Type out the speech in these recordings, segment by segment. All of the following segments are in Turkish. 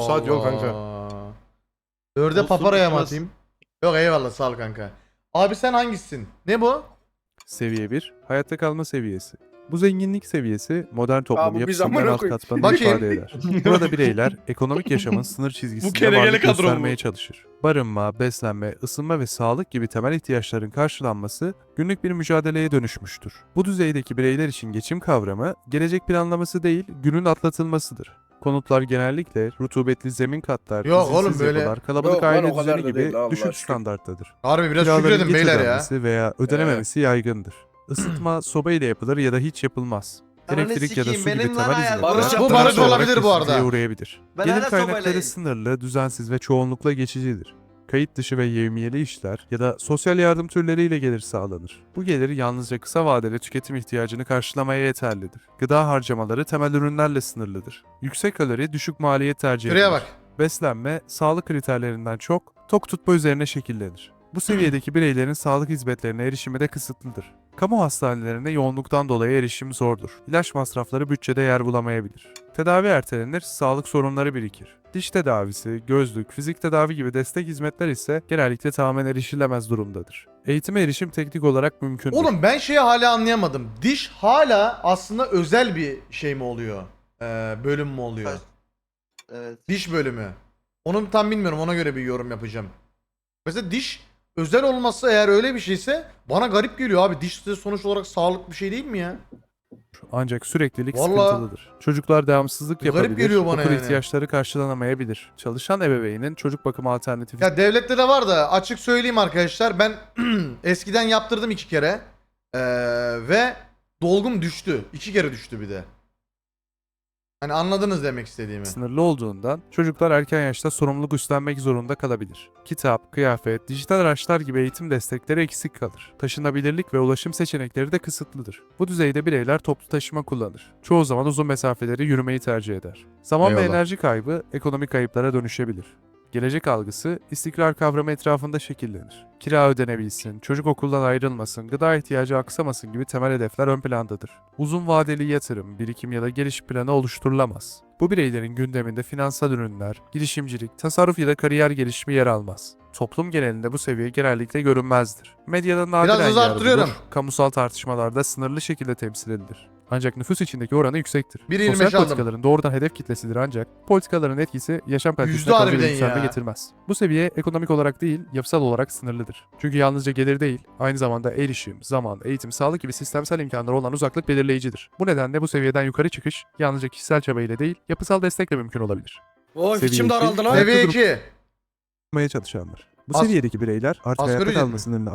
yarım saat yol kanka. Dörde paparaya mı atayım? Yok eyvallah sağ ol kanka. Abi sen hangisisin? Ne bu? Seviye 1, hayatta kalma seviyesi. Bu zenginlik seviyesi modern Abi toplumun biz yapısından amına alt koyayım. katmanını Bakayım. ifade eder. Burada bireyler ekonomik yaşamın sınır çizgisinde kenegele varlık kadro mu? göstermeye çalışır. Barınma, beslenme, ısınma ve sağlık gibi temel ihtiyaçların karşılanması günlük bir mücadeleye dönüşmüştür. Bu düzeydeki bireyler için geçim kavramı gelecek planlaması değil, günün atlatılmasıdır. Konutlar genellikle rutubetli zemin katlar, Yok izinsiz oğlum, böyle- yapılar, kalabalık Yok lan, aile o kadar düzeni da gibi değil, Allah düşük aşkına. standarttadır. Harbi biraz Kiraların şükredin geç beyler ya. ödenmesi veya ödenememesi yaygındır. Isıtma soba ile yapılır ya da hiç yapılmaz. Ananı Elektrik ya da sikeyim, su gibi benim lan temel hizmetler Barış Bu barış olabilir bu arada. kesintiye uğrayabilir. Ben Gelir hala kaynakları sobayla- sınırlı, düzensiz ve çoğunlukla geçicidir. Kayıt dışı ve yevmiyeli işler ya da sosyal yardım türleriyle gelir sağlanır. Bu gelir yalnızca kısa vadeli tüketim ihtiyacını karşılamaya yeterlidir. Gıda harcamaları temel ürünlerle sınırlıdır. Yüksek kalori, düşük maliyet tercih edilir. Bak. Beslenme, sağlık kriterlerinden çok tok tutma üzerine şekillenir. Bu seviyedeki bireylerin sağlık hizmetlerine erişimi de kısıtlıdır. Kamu hastanelerine yoğunluktan dolayı erişim zordur. İlaç masrafları bütçede yer bulamayabilir. Tedavi ertelenir, sağlık sorunları birikir. Diş tedavisi, gözlük, fizik tedavi gibi destek hizmetler ise genellikle tamamen erişilemez durumdadır. Eğitime erişim teknik olarak mümkündür. Oğlum ben şeyi hala anlayamadım. Diş hala aslında özel bir şey mi oluyor? Ee, bölüm mü oluyor? Evet. Evet. Diş bölümü. Onu tam bilmiyorum ona göre bir yorum yapacağım. Mesela diş özel olması eğer öyle bir şeyse bana garip geliyor abi. Diş de sonuç olarak sağlıklı bir şey değil mi ya? Ancak süreklilik Vallahi- sıkıntılıdır. Çocuklar devamsızlık Garip yapabilir, geliyor bana okul yani. ihtiyaçları karşılanamayabilir. Çalışan ebeveynin çocuk bakımı alternatifi Ya devlette de var da açık söyleyeyim arkadaşlar ben eskiden yaptırdım iki kere Ee, ve dolgum düştü. iki kere düştü bir de. Hani anladınız demek istediğimi. sınırlı olduğundan çocuklar erken yaşta sorumluluk üstlenmek zorunda kalabilir. Kitap, kıyafet, dijital araçlar gibi eğitim destekleri eksik kalır. Taşınabilirlik ve ulaşım seçenekleri de kısıtlıdır. Bu düzeyde bireyler toplu taşıma kullanır. Çoğu zaman uzun mesafeleri yürümeyi tercih eder. Zaman ve Eyvallah. enerji kaybı ekonomik kayıplara dönüşebilir. Gelecek algısı istikrar kavramı etrafında şekillenir. Kira ödenebilsin, çocuk okuldan ayrılmasın, gıda ihtiyacı aksamasın gibi temel hedefler ön plandadır. Uzun vadeli yatırım, birikim ya da geliş planı oluşturulamaz. Bu bireylerin gündeminde finansal ürünler, girişimcilik, tasarruf ya da kariyer gelişimi yer almaz. Toplum genelinde bu seviye genellikle görünmezdir. Medyada nadiren yer bulur, kamusal tartışmalarda sınırlı şekilde temsil edilir. Ancak nüfus içindeki oranı yüksektir. 1.25 Sosyal aldım. politikaların doğrudan hedef kitlesidir ancak politikaların etkisi yaşam kalitesine kalıcı bir yükselme getirmez. Bu seviye ekonomik olarak değil, yapısal olarak sınırlıdır. Çünkü yalnızca gelir değil, aynı zamanda erişim, zaman, eğitim, sağlık gibi sistemsel imkanları olan uzaklık belirleyicidir. Bu nedenle bu seviyeden yukarı çıkış yalnızca kişisel çabayla değil, yapısal destekle mümkün olabilir. Oy Seviye içim daraldı lan. Seviye 2. Yapmaya çalışanlar. Bu As- seviyedeki bireyler artık asgari hayatta ücret kalma mi?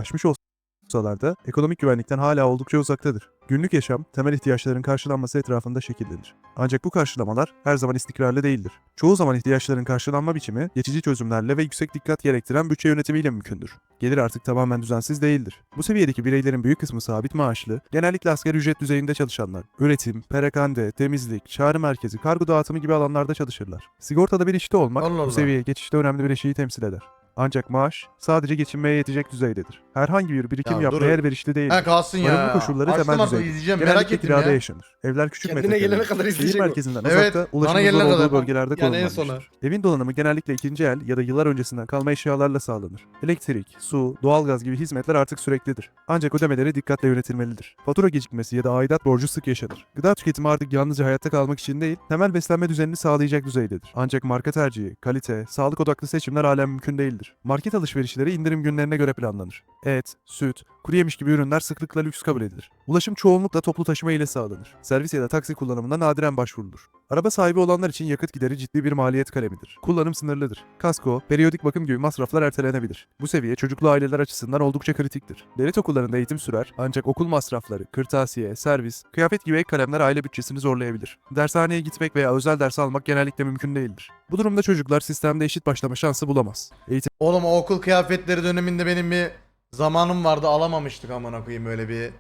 Olsalar da ekonomik güvenlikten hala oldukça uzaktadır. Günlük yaşam, temel ihtiyaçların karşılanması etrafında şekillenir. Ancak bu karşılamalar her zaman istikrarlı değildir. Çoğu zaman ihtiyaçların karşılanma biçimi geçici çözümlerle ve yüksek dikkat gerektiren bütçe yönetimiyle mümkündür. Gelir artık tamamen düzensiz değildir. Bu seviyedeki bireylerin büyük kısmı sabit maaşlı, genellikle asgari ücret düzeyinde çalışanlar. Üretim, perakende, temizlik, çağrı merkezi, kargo dağıtımı gibi alanlarda çalışırlar. Sigortada bir işte olmak Allah Allah. bu seviyeye geçişte önemli bir eşiği temsil eder. Ancak maaş sadece geçinmeye yetecek düzeydedir. Herhangi bir birikim Ya yapmaya dur. elverişli değildir. Ha kalsın ya. Barınma koşulları Açtım temel düzeyde. izleyeceğim merak ettim kirada ya. yaşanır. Evler küçük Kendine gelene kadar Şehir izleyecek o. merkezinden Evet, uzakta bana ulaşımın gelene zor olduğu kadar. bölgelerde Yani en konumlanmıştır. Evin donanımı genellikle ikinci el ya da yıllar öncesinden kalma eşyalarla sağlanır. Elektrik, su, doğalgaz gibi hizmetler artık süreklidir. Ancak ödemeleri dikkatle yönetilmelidir. Fatura gecikmesi ya da aidat borcu sık yaşanır. Gıda tüketimi artık yalnızca hayatta kalmak için değil, temel beslenme düzenini sağlayacak düzeydedir. Ancak marka tercihi, kalite, sağlık odaklı seçimler hala mümkün değildir. Market alışverişleri indirim günlerine göre planlanır. Et, süt, kuru yemiş gibi ürünler sıklıkla lüks kabul edilir. Ulaşım çoğunlukla toplu taşıma ile sağlanır. Servis ya da taksi kullanımına nadiren başvurulur. Araba sahibi olanlar için yakıt gideri ciddi bir maliyet kalemidir. Kullanım sınırlıdır. Kasko, periyodik bakım gibi masraflar ertelenebilir. Bu seviye çocuklu aileler açısından oldukça kritiktir. Devlet okullarında eğitim sürer ancak okul masrafları, kırtasiye, servis, kıyafet gibi ek kalemler aile bütçesini zorlayabilir. Dershaneye gitmek veya özel ders almak genellikle mümkün değildir. Bu durumda çocuklar sistemde eşit başlama şansı bulamaz. Eğitim Oğlum okul kıyafetleri döneminde benim bir zamanım vardı alamamıştık amına koyayım öyle bir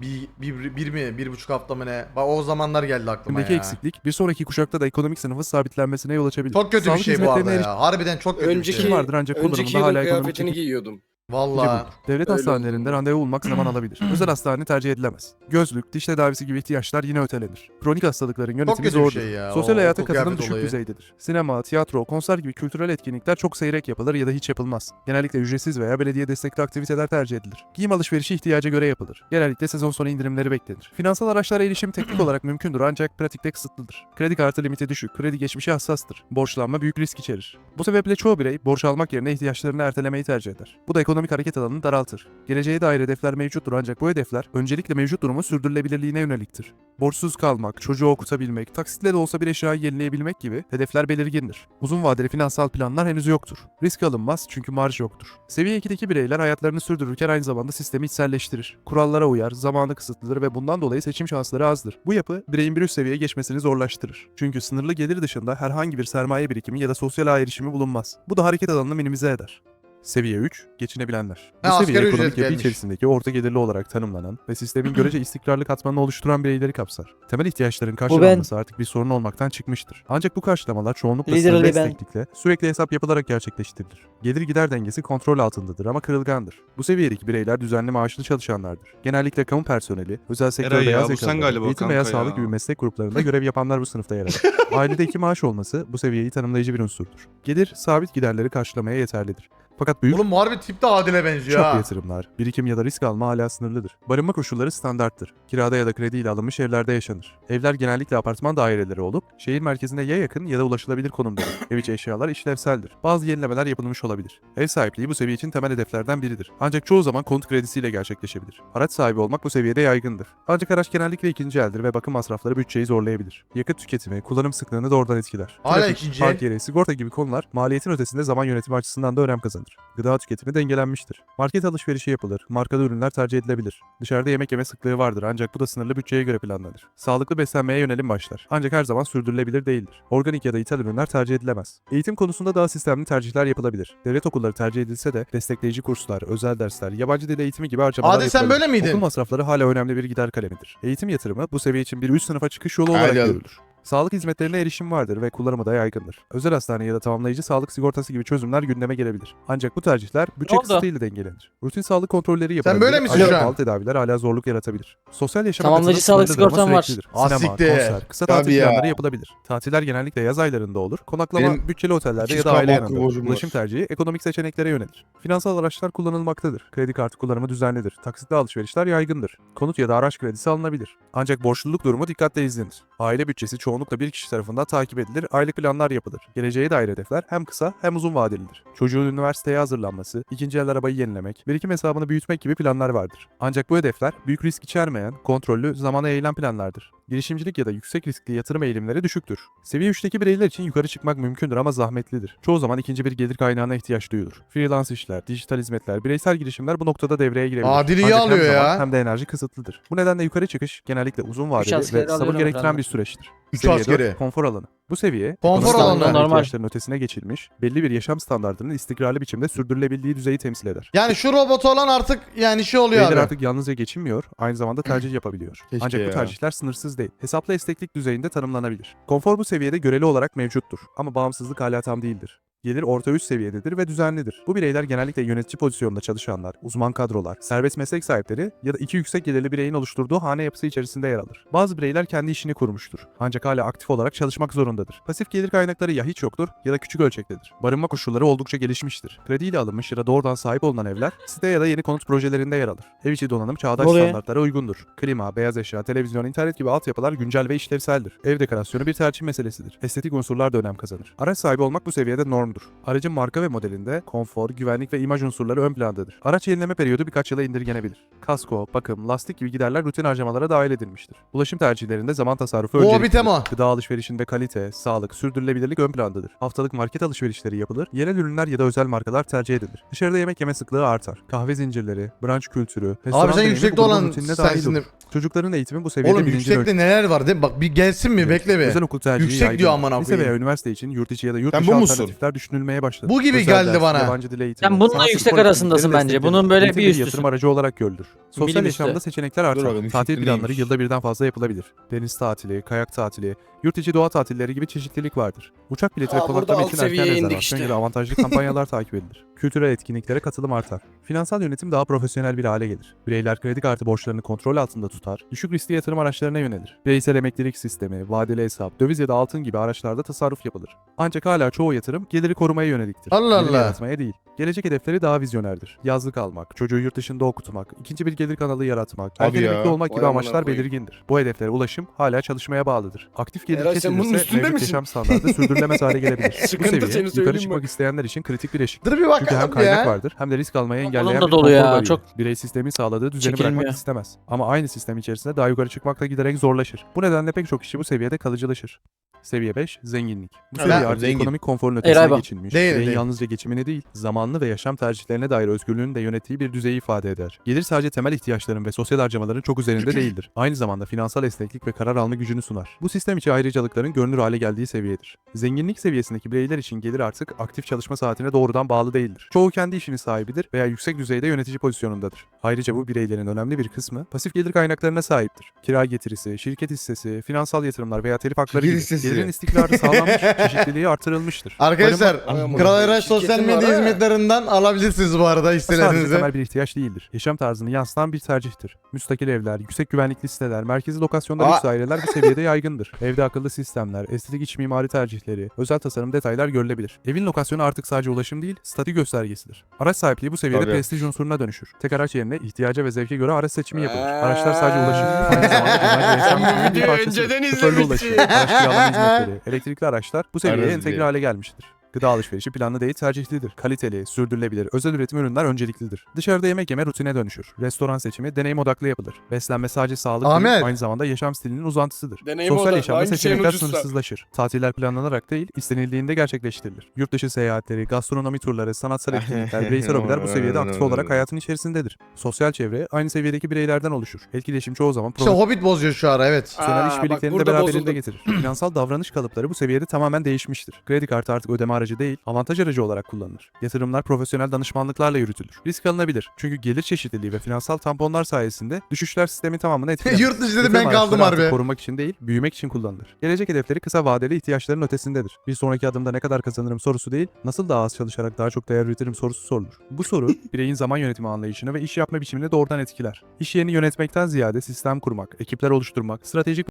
bir, bir, bir mi bir buçuk hafta mı ne? Bak o zamanlar geldi aklıma Eğitimdeki ya. eksiklik bir sonraki kuşakta da ekonomik sınıfın sabitlenmesine yol açabilir. Çok kötü Sağlık bir şey bu arada ya. Harbiden çok kötü bir Önceki şey. vardır ancak önceki kullanımında yılın hala ekonomik kıyafetini çekim- giyiyordum. Valla. Devlet Öyle hastanelerinde randevu bulmak zaman alabilir. Özel hastane tercih edilemez. Gözlük, diş tedavisi gibi ihtiyaçlar yine ötelenir. Kronik hastalıkların yönetimi zordur. şey ya, Sosyal o hayata katılım düşük olayı. düzeydedir. Sinema, tiyatro, konser gibi kültürel etkinlikler çok seyrek yapılır ya da hiç yapılmaz. Genellikle ücretsiz veya belediye destekli aktiviteler tercih edilir. Giyim alışverişi ihtiyaca göre yapılır. Genellikle sezon sonu indirimleri beklenir. Finansal araçlara erişim teknik olarak mümkündür ancak pratikte kısıtlıdır. Kredi kartı limiti düşük, kredi geçmişi hassastır. Borçlanma büyük risk içerir. Bu sebeple çoğu birey borç almak yerine ihtiyaçlarını ertelemeyi tercih eder. Bu da ekonomik hareket alanını daraltır. Geleceğe dair hedefler mevcuttur ancak bu hedefler öncelikle mevcut durumun sürdürülebilirliğine yöneliktir. Borçsuz kalmak, çocuğu okutabilmek, taksitle de olsa bir eşyayı yenileyebilmek gibi hedefler belirgindir. Uzun vadeli finansal planlar henüz yoktur. Risk alınmaz çünkü marj yoktur. Seviye 2'deki bireyler hayatlarını sürdürürken aynı zamanda sistemi içselleştirir. Kurallara uyar, zamanı kısıtlıdır ve bundan dolayı seçim şansları azdır. Bu yapı bireyin bir üst seviyeye geçmesini zorlaştırır. Çünkü sınırlı gelir dışında herhangi bir sermaye birikimi ya da sosyal erişimi bulunmaz. Bu da hareket alanını minimize eder. Seviye 3, geçinebilenler. Bu Ha, seviye ekonomik yapı gelmiş. içerisindeki orta gelirli olarak tanımlanan ve sistemin görece istikrarlı katmanını oluşturan bireyleri kapsar. Temel ihtiyaçların karşılanması artık bir sorun olmaktan çıkmıştır. Ancak bu karşılamalar çoğunlukla ben. esneklikle sürekli hesap yapılarak gerçekleştirilir. Gelir gider dengesi kontrol altındadır ama kırılgandır. Bu seviyedeki bireyler düzenli maaşlı çalışanlardır. Genellikle kamu personeli, özel sektör Eray ya, beyaz yakalılar, eğitim veya sağlık gibi meslek gruplarında görev yapanlar bu sınıfta yer alır. Ailede iki maaş olması bu seviyeyi tanımlayıcı bir unsurdur. Gelir sabit giderleri karşılamaya yeterlidir. Fakat büyük Oğlum harbi tip de Adil'e benziyor Çap ha. yatırımlar, birikim ya da risk alma hala sınırlıdır. Barınma koşulları standarttır. Kirada ya da krediyle alınmış evlerde yaşanır. Evler genellikle apartman daireleri olup şehir merkezine ya yakın ya da ulaşılabilir konumdadır. Ev içi eşyalar işlevseldir. Bazı yenilemeler yapılmış olabilir. Ev sahipliği bu seviye için temel hedeflerden biridir. Ancak çoğu zaman konut kredisiyle gerçekleşebilir. Araç sahibi olmak bu seviyede yaygındır. Ancak araç genellikle ikinci eldir ve bakım masrafları bütçeyi zorlayabilir. Yakıt tüketimi, kullanım sıklığını doğrudan etkiler. Hala Trafik, ikinci el. park yeri, sigorta gibi konular maliyetin ötesinde zaman yönetimi açısından da önem kazanır. Gıda tüketimi dengelenmiştir. Market alışverişi yapılır, markalı ürünler tercih edilebilir. Dışarıda yemek yeme sıklığı vardır ancak bu da sınırlı bütçeye göre planlanır. Sağlıklı beslenmeye yönelim başlar. Ancak her zaman sürdürülebilir değildir. Organik ya da ithal ürünler tercih edilemez. Eğitim konusunda daha sistemli tercihler yapılabilir. Devlet okulları tercih edilse de destekleyici kurslar, özel dersler, yabancı dil eğitimi gibi harcamalar Adil sen böyle miydin? Okul masrafları hala önemli bir gider kalemidir. Eğitim yatırımı bu seviye için bir üst sınıfa çıkış yolu olarak Aynen. görülür. Sağlık hizmetlerine erişim vardır ve kullanımı da yaygındır. Özel hastane ya da tamamlayıcı sağlık sigortası gibi çözümler gündeme gelebilir. Ancak bu tercihler bütçe oldu? kısıtıyla dengelenir. Rutin sağlık kontrolleri yapılabilir. böyle misin şu an? tedaviler hala zorluk yaratabilir. Sosyal yaşam Tamamlayıcı sağlık sigortam var. Sinema, siktir. konser, kısa tatil ya. planları yapılabilir. Tatiller genellikle yaz aylarında olur. Konaklama Benim bütçeli otellerde ya da aile yanında. Ulaşım tercihi ekonomik seçeneklere yönelir. Finansal araçlar kullanılmaktadır. Kredi kartı kullanımı düzenlidir. Taksitli alışverişler yaygındır. Konut ya da araç kredisi alınabilir. Ancak borçluluk durumu dikkatle izlenir. Aile bütçesi çoğunlukla bir kişi tarafından takip edilir, aylık planlar yapılır. Geleceğe dair hedefler hem kısa hem uzun vadelidir. Çocuğun üniversiteye hazırlanması, ikinci el arabayı yenilemek, birikim hesabını büyütmek gibi planlar vardır. Ancak bu hedefler büyük risk içermeyen, kontrollü, zamana yayılan planlardır. Girişimcilik ya da yüksek riskli yatırım eğilimleri düşüktür. Seviye 3'teki bireyler için yukarı çıkmak mümkündür ama zahmetlidir. Çoğu zaman ikinci bir gelir kaynağına ihtiyaç duyulur. Freelance işler, dijital hizmetler, bireysel girişimler bu noktada devreye girebilir. Adil iyi Ancak alıyor hem zaman ya. hem de enerji kısıtlıdır. Bu nedenle yukarı çıkış genellikle uzun vadeli askeri ve sabır alıyorum gerektiren bir süreçtir. Üç Seviye askeri. konfor alanı. Bu seviye Konfor alanı. Normal. ihtiyaçların ötesine geçilmiş, belli bir yaşam standartının istikrarlı biçimde sürdürülebildiği düzeyi temsil eder. Yani şu robot olan artık yani şey oluyor Bireyler abi. artık yalnızca geçinmiyor, aynı zamanda tercih yapabiliyor. Keşke Ancak bu ya. tercihler sınırsız değil. Hesaplı esneklik düzeyinde tanımlanabilir. Konfor bu seviyede göreli olarak mevcuttur ama bağımsızlık hala tam değildir. Gelir orta üst seviyededir ve düzenlidir. Bu bireyler genellikle yönetici pozisyonunda çalışanlar, uzman kadrolar, serbest meslek sahipleri ya da iki yüksek gelirli bireyin oluşturduğu hane yapısı içerisinde yer alır. Bazı bireyler kendi işini kurmuştur. Ancak hala aktif olarak çalışmak zorundadır. Pasif gelir kaynakları ya hiç yoktur ya da küçük ölçektedir. Barınma koşulları oldukça gelişmiştir. Krediyle alınmış ya da doğrudan sahip olunan evler site ya da yeni konut projelerinde yer alır. Ev içi donanım çağdaş oluyor? standartlara uygundur. Klima, beyaz eşya, televizyon, internet gibi altyapılar güncel ve işlevseldir. Ev dekorasyonu bir tercih meselesidir. Estetik unsurlar da önem kazanır. Araç sahibi olmak bu seviyede normdur. Aracın marka ve modelinde konfor, güvenlik ve imaj unsurları ön plandadır. Araç yenileme periyodu birkaç yıla indirgenebilir. Kasko, bakım, lastik gibi giderler rutin harcamalara dahil edilmiştir. Ulaşım tercihlerinde zaman tasarrufu önceliklidir. Gıda alışverişinde kalite, sağlık, sürdürülebilirlik ön plandadır. Haftalık market alışverişleri yapılır, yerel ürünler ya da özel markalar tercih edilir. Dışarıda yemek yeme sıklığı artar. Kahve zincirleri, brunch kültürü, restoran Abi sen yüksekte olan sensin. Çocukların eğitimi bu seviyede Oğlum birinci yüksekte neler var değil mi? Bak bir gelsin mi? Bekle bir. Özel okul tercihi Yüksek yaygın. diyor amına Lise koyayım. veya üniversite için yurt içi ya da yurt Sen dışı bu musun? alternatifler düşünülmeye başladı. Bu gibi Özel geldi ders, bana. Yabancı dil eğitimi. Sen bununla sanat yüksek spor arasındasın bence. Bunun böyle bir üst yatırım üstü. aracı olarak görülür. Sosyal Bilim yaşamda üstü. seçenekler artar. bakalım, Tatil planları neymiş? yılda birden fazla yapılabilir. Deniz tatili, kayak tatili, yurt içi doğa tatilleri gibi çeşitlilik vardır. Uçak bileti ve Aa, burada konaklama alt için erken seviyeye indik rezervasyon işte. gibi avantajlı kampanyalar takip edilir. Kültürel etkinliklere katılım artar. Finansal yönetim daha profesyonel bir hale gelir. Bireyler kredi kartı borçlarını kontrol altında tutar, düşük riskli yatırım araçlarına yönelir. Bireysel emeklilik sistemi, vadeli hesap, döviz ya da altın gibi araçlarda tasarruf yapılır. Ancak hala çoğu yatırım geliri korumaya yöneliktir. Allah Allah. yaratmaya değil. Gelecek hedefleri daha vizyonerdir. Yazlık almak, çocuğu yurt dışında okutmak, ikinci bir gelir kanalı yaratmak, Abi erken ya. emekli olmak gibi amaçlar koyayım. belirgindir. Bu hedeflere ulaşım hala çalışmaya bağlıdır. Aktif gelir bunun kesilirse üstünde mevcut yaşam standartı sürdürülemez hale gelebilir. Bu Sıkıntı seviye yukarı çıkmak bak. isteyenler için kritik bir eşik. Dur bir Çünkü hem kaynak vardır hem de risk almayı engelleyen da bir dolu ya, çok- Birey sistemin sağladığı düzeni Çekilmiyor. bırakmak istemez. Ama aynı sistem içerisinde daha yukarı çıkmak da giderek zorlaşır. Bu nedenle pek çok kişi bu seviyede kalıcılaşır. Seviye 5 zenginlik. Bu seviye artık zengin. ekonomik konforun Eray ötesine bak. geçilmiş. Değil, değil. yalnızca geçimini değil, zamanlı ve yaşam tercihlerine dair özgürlüğünü de yönettiği bir düzeyi ifade eder. Gelir sadece temel ihtiyaçların ve sosyal harcamaların çok üzerinde değildir. Aynı zamanda finansal esneklik ve karar alma gücünü sunar. Bu sistem içi ayrıcalıkların görünür hale geldiği seviyedir. Zenginlik seviyesindeki bireyler için gelir artık aktif çalışma saatine doğrudan bağlı değildir. Çoğu kendi işinin sahibidir veya yüksek düzeyde yönetici pozisyonundadır. Ayrıca bu bireylerin önemli bir kısmı pasif gelir kaynaklarına sahiptir. Kira getirisi, şirket hissesi, finansal yatırımlar veya telif hakları Şirket gibi hissesi. gelirin istikrarı sağlanmış, çeşitliliği artırılmıştır. Arkadaşlar Kral Eray sosyal medya ha. hizmetlerinden alabilirsiniz bu arada Bu sadece hisselerinizi. temel bir ihtiyaç değildir. Yaşam tarzını yansıtan bir tercihtir. Müstakil evler, yüksek güvenlikli siteler, merkezi lokasyonda Aa. lüks daireler bu seviyede yaygındır. Evde akıllı sistemler, estetik iç mimari tercihleri, özel tasarım detaylar görülebilir. Evin lokasyonu artık sadece ulaşım değil, statü göstergesidir. Araç sahipliği bu seviyede Tabii. prestij unsuruna dönüşür. Tek araç yerine ihtiyaca ve zevke göre araç seçimi yapılır. Araçlar sadece ulaşım, aynı zamanda yaşam bu biçiminin bir önceden Şoförlü ulaşım, araç kiralama hizmetleri, elektrikli araçlar bu seviyeye entegre hale gelmiştir. Gıda alışverişi planlı değil tercihlidir. Kaliteli, sürdürülebilir, özel üretim ürünler önceliklidir. Dışarıda yemek yeme rutine dönüşür. Restoran seçimi deneyim odaklı yapılır. Beslenme sadece sağlık değil, aynı zamanda yaşam stilinin uzantısıdır. Deneyim Sosyal odaklı, yaşamda aynı şeyin seçenekler ucusu. sınırsızlaşır. Tatiller planlanarak değil, istenildiğinde gerçekleştirilir. Yurt dışı seyahatleri, gastronomi turları, sanatsal etkinlikler, bireysel hobiler bu seviyede aktif olarak hayatın içerisindedir. Sosyal çevre aynı seviyedeki bireylerden oluşur. Etkileşim çoğu zaman İşte Hobbit bozuyor şu ara evet. Aa, işbirliklerini bak de burada beraberinde bozuldum. getirir. Finansal davranış kalıpları bu seviyede tamamen değişmiştir. Kredi kartı artık ödeme aracı değil, avantaj aracı olarak kullanılır. Yatırımlar profesyonel danışmanlıklarla yürütülür. Risk alınabilir. Çünkü gelir çeşitliliği ve finansal tamponlar sayesinde düşüşler sistemin tamamını etkiler. Yurt dışı dedi Yatırım ben kaldım harbi. korunmak için değil, büyümek için kullanılır. Gelecek hedefleri kısa vadeli ihtiyaçların ötesindedir. Bir sonraki adımda ne kadar kazanırım sorusu değil, nasıl daha az çalışarak daha çok değer üretirim sorusu sorulur. Bu soru, bireyin zaman yönetimi anlayışını ve iş yapma biçimini doğrudan etkiler. İş yerini yönetmekten ziyade sistem kurmak, ekipler oluşturmak, stratejik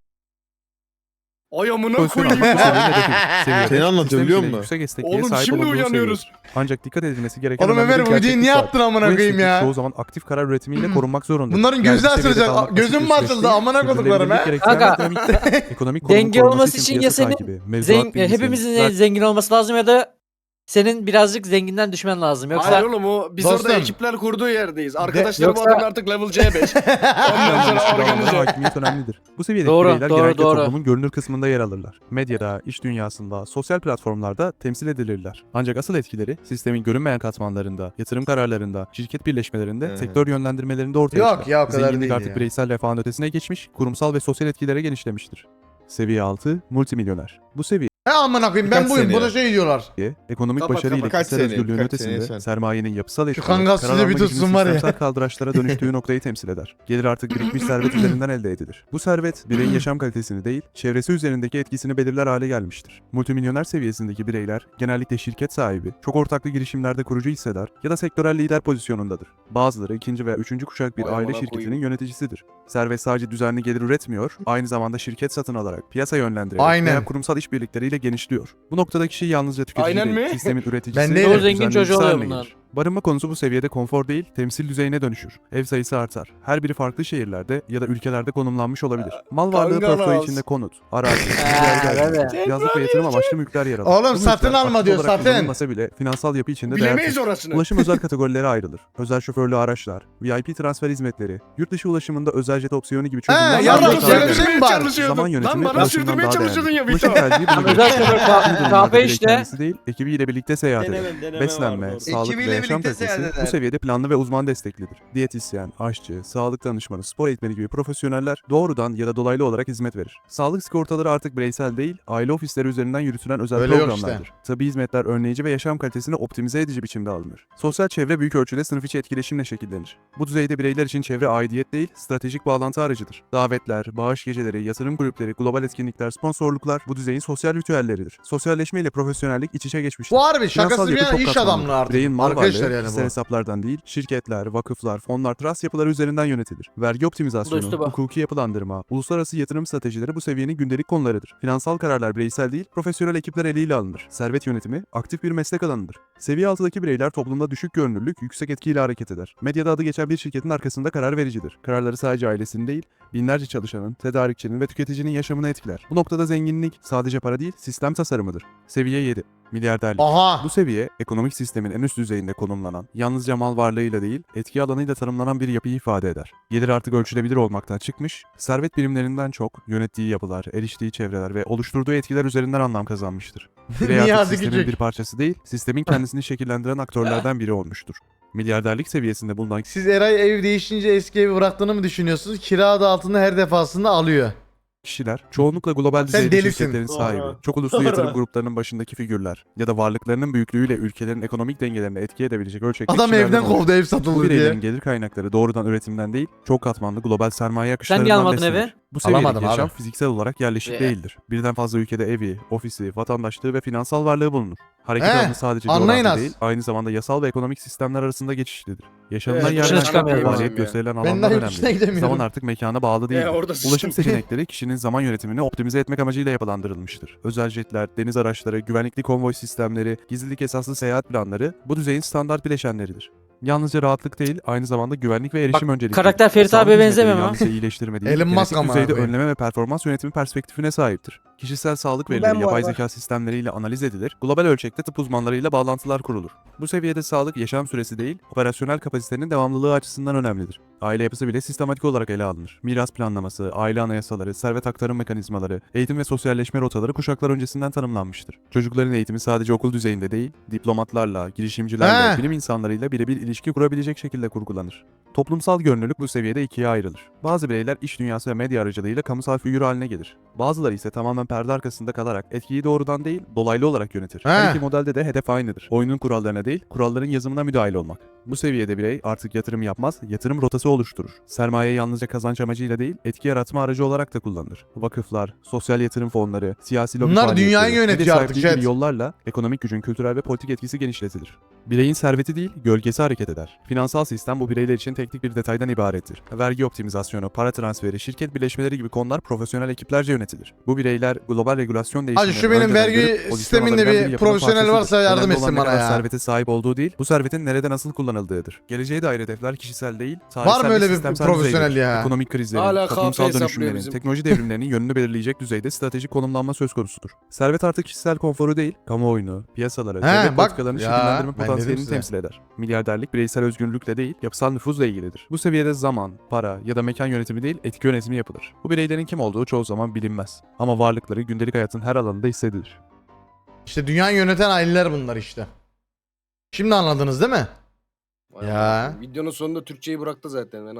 Ay amına pozisyon koyayım. almak. Seviye Seni anlatıyor, sistem biliyor içinde musun? Yüksek esnekliğe Oğlum sahip şimdi uyanıyoruz. seviyedir. Ancak dikkat edilmesi gereken Oğlum önemli Ömer bu videoyu gerçeklik niye var. yaptın amına Bu koyayım esneklik ya? Çoğu zaman aktif karar üretimiyle korunmak zorunda. Bunların gözü açılacak. Gözüm mü açıldı? Amına koduklarım ha? Kanka, ekonomik konumun denge korunması olması için ya piyasa senin takibi, mevzuat Zen- bilgisi, hepimizin zengin olması lazım ya da senin birazcık zenginden düşmen lazım. Yoksa Hayır oğlum o biz Dostum. orada ekipler kurduğu yerdeyiz. Arkadaşlarım Yoksa- adam artık level C5. Ondan sonra organize. hakimiyet önemlidir. Bu seviyedeki Doğru, bireyler doğru, genellikle doğru. toplumun görünür kısmında yer alırlar. Medyada, iş dünyasında, sosyal platformlarda temsil edilirler. Ancak asıl etkileri sistemin görünmeyen katmanlarında, yatırım kararlarında, şirket birleşmelerinde, Hı. sektör yönlendirmelerinde ortaya Yok çıkar. ya, o kadar Zenginlik değil artık ya. bireysel refahın ötesine geçmiş, kurumsal ve sosyal etkilere genişlemiştir. Seviye 6, multimilyoner. Bu seviye He amına koyayım ben Birkaç buyum. Bu da şey diyorlar. ekonomik Kapat, başarı ile kapat. Kaç kişisel sene, özgürlüğün kaç sene ötesinde sen? sermayenin yapısal etkileri, Kangas karar size bir tutsun var ya. kaldıraçlara dönüştüğü noktayı temsil eder. Gelir artık birikmiş servet üzerinden elde edilir. Bu servet bireyin yaşam kalitesini değil, çevresi üzerindeki etkisini belirler hale gelmiştir. Multimilyoner seviyesindeki bireyler genellikle şirket sahibi, çok ortaklı girişimlerde kurucu hissedar ya da sektörel lider pozisyonundadır. Bazıları ikinci veya üçüncü kuşak bir Vay aile amına şirketinin koyayım. yöneticisidir. Servet sadece düzenli gelir üretmiyor, aynı zamanda şirket satın alarak, piyasa yönlendirerek Aynen. veya kurumsal işbirlikleriyle genişliyor. Bu noktada kişi yalnızca tüketici Aynen değil, mi? sistemin üreticisi Ben değilim. Çoğu zengin çocuğu oluyor bunlar. Barınma konusu bu seviyede konfor değil, temsil düzeyine dönüşür. Ev sayısı artar. Her biri farklı şehirlerde ya da ülkelerde konumlanmış olabilir. Mal varlığı portföyü içinde konut, arazi, yer evet. yazlık ve yatırım amaçlı mülkler yer alır. Oğlum Bu satın mülkler alma aktif diyor, olarak satın. kullanılmasa bile finansal yapı içinde değer Bilemeyiz orasını. Ulaşım özel kategorilere ayrılır. Özel şoförlü araçlar, VIP transfer hizmetleri, yurt dışı ulaşımında özel jet opsiyonu gibi çözümler yardım bana şöyle bir şey mi var? çalışıyordun. Zaman yönetimi Lan bana ulaşımdan sürdürmeye daha çalışıyordun ya değerli. Ulaşım tercihi buna Özel şoför kah- kahve işte. kendisi değil, ekibiyle birlikte seyahat eder. Beslenme, sağlık ve yaşam birlikte kalitesi seyahat bu eder. seviyede planlı ve uzman desteklidir. Diyetisyen, aşçı, sağlık danışmanı, spor eğitmeni gibi profesyoneller doğrudan ya da dolaylı olarak hizmet verir. Sağlık sigortaları artık bireysel değil, aile ofisleri üzerinden yürütülen özel Öyle yok programlardır. Tıbbi hizmetler önleyici ve yaşam kalitesini optimize edici biçimde alınır. Sosyal çevre büyük ölçüde sınıf içi etkileşimle şekillenir. Bu düzeyde bireyler için çevre aidiyet değil, stratejik bağlantı aracıdır. Davetler, bağış geceleri, yatırım kulüpleri, global etkinlikler, sponsorluklar bu düzeyin sosyal ritüelleridir. Sosyalleşme ile profesyonellik iç içe geçmiştir. Bu harbi Finansal şakası bir yapı yana çok iş katmanlı. adamlığı artık. Bireyin mal varlığı varlığı yani kişisel bu. hesaplardan değil, şirketler, vakıflar, fonlar, trust yapıları üzerinden yönetilir. Vergi optimizasyonu, bu. hukuki yapılandırma, uluslararası yatırım stratejileri bu seviyenin gündelik konularıdır. Finansal kararlar bireysel değil, profesyonel ekipler eliyle alınır. Servet yönetimi aktif bir meslek alanıdır. Seviye altındaki bireyler toplumda düşük görünürlük, yüksek etkiyle hareket eder. Medyada adı geçen bir şirketin arkasında karar vericidir. Kararları sadece ailesinin değil, binlerce çalışanın, tedarikçinin ve tüketicinin yaşamını etkiler. Bu noktada zenginlik sadece para değil, sistem tasarımıdır. Seviye 7. Milyarderlik. Aha. Bu seviye, ekonomik sistemin en üst düzeyinde konumlanan, yalnızca mal varlığıyla değil, etki alanıyla tanımlanan bir yapıyı ifade eder. Gelir artık ölçülebilir olmaktan çıkmış, servet birimlerinden çok, yönettiği yapılar, eriştiği çevreler ve oluşturduğu etkiler üzerinden anlam kazanmıştır. Birey artık sistemin bir parçası değil, sistemin kendisini şekillendiren aktörlerden biri olmuştur. Milyarderlik seviyesinde bulunan Siz Eray ev değişince eski evi bıraktığını mı düşünüyorsunuz? Kira adı altında her defasında alıyor. Kişiler çoğunlukla global Sen düzeyde delisin. şirketlerin sahibi, Doğru. çok uluslu Doğru. yatırım gruplarının başındaki figürler ya da varlıklarının büyüklüğüyle ülkelerin ekonomik dengelerine etki edebilecek ölçekte Adam kişilerden evden kovdu ev Bu satıldı bireylerin diye. gelir kaynakları doğrudan üretimden değil, çok katmanlı global sermaye akışlarından niye almadın beslenir. evi? Bu seviyedeki Alamadım yaşam abi. fiziksel olarak yerleşik Ee. değildir. Birden fazla ülkede evi, ofisi, vatandaşlığı ve finansal varlığı bulunur. Hareket He, alanı sadece anlayın coğrafi az. değil, aynı zamanda yasal ve ekonomik sistemler arasında geçişlidir. Yaşanılan Evet, dışına yerden çıkamıyorum abi ya. gösterilen alanlar dışına önemli. gidemiyorum. Zaman artık mekana bağlı değil. E, orada Ulaşım seçenekleri kişinin zaman yönetimini optimize etmek amacıyla yapılandırılmıştır. Özel jetler, deniz araçları, güvenlikli konvoy sistemleri, gizlilik esaslı seyahat planları bu düzeyin standart bileşenleridir. Yalnızca rahatlık değil, aynı zamanda güvenlik ve erişim öncelikli. karakter Ferit abiye benzemiyor mu? Yalnızca iyileştirme değil, Elon Musk genetik ama düzeyde abi. önleme ve performans yönetimi perspektifine sahiptir. Kişisel sağlık verileri yapay zeka sistemleriyle analiz edilir, global ölçekte tıp uzmanlarıyla bağlantılar kurulur. Bu seviyede sağlık yaşam süresi değil, operasyonel kapasitenin devamlılığı açısından önemlidir. Aile yapısı bile sistematik olarak ele alınır. Miras planlaması, aile anayasaları, servet aktarım mekanizmaları, eğitim ve sosyalleşme rotaları kuşaklar öncesinden tanımlanmıştır. Çocukların eğitimi sadece okul düzeyinde değil, diplomatlarla, girişimcilerle, He. bilim insanlarıyla birebir ilişki kurabilecek şekilde kurgulanır. Toplumsal gönüllülük bu seviyede ikiye ayrılır. Bazı bireyler iş dünyası ve medya aracılığıyla kamusal figür haline gelir. Bazıları ise tamamen perde arkasında kalarak etkiyi doğrudan değil, dolaylı olarak yönetir. He. Her iki modelde de hedef aynıdır. Oyunun kurallarına değil, kuralların yazımına müdahil olmak. Bu seviyede birey artık yatırım yapmaz, yatırım rotası oluşturur. Sermaye yalnızca kazanç amacıyla değil, etki yaratma aracı olarak da kullanılır. Vakıflar, sosyal yatırım fonları, siyasi lobi Bunlar dünyayı yönetiyor artık, yollarla ekonomik gücün kültürel ve politik etkisi genişletilir. Bireyin serveti değil, gölgesi hareket eder. Finansal sistem bu bireyler için teknik bir detaydan ibarettir. Vergi optimizasyonu, para transferi, şirket birleşmeleri gibi konular profesyonel ekiplerce yönetilir. Bu bireyler global regülasyon değişimlerini şu benim vergi sisteminde bir profesyonel varsa yardım etsin bana ya. servete sahip olduğu değil, bu servetin nerede nasıl kullanıldığıdır. Geleceğe dair hedefler kişisel değil, Var tarihsel mı ve öyle bir profesyonel düzeydir. ya? Ekonomik krizlerin, Hala toplumsal dönüşümlerin, bizim. teknoloji devrimlerinin yönünü belirleyecek düzeyde stratejik konumlanma söz konusudur. Servet artık kişisel konforu değil, kamuoyunu, piyasaları, He, devlet bak politikalarını şekillendirme dedim potansiyelini temsil eder. Milyarderlik bireysel özgürlükle değil, yapısal nüfuzla ilgilidir. Bu seviyede zaman, para ya da mekan yönetimi değil, etki yönetimi yapılır. Bu bireylerin kim olduğu çoğu zaman bilinmez. Ama varlıkları gündelik hayatın her alanında hissedilir. İşte dünyayı yöneten aileler bunlar işte. Şimdi anladınız değil mi? Vay Ya. Videonun sonunda Türkçeyi bıraktı zaten. Ben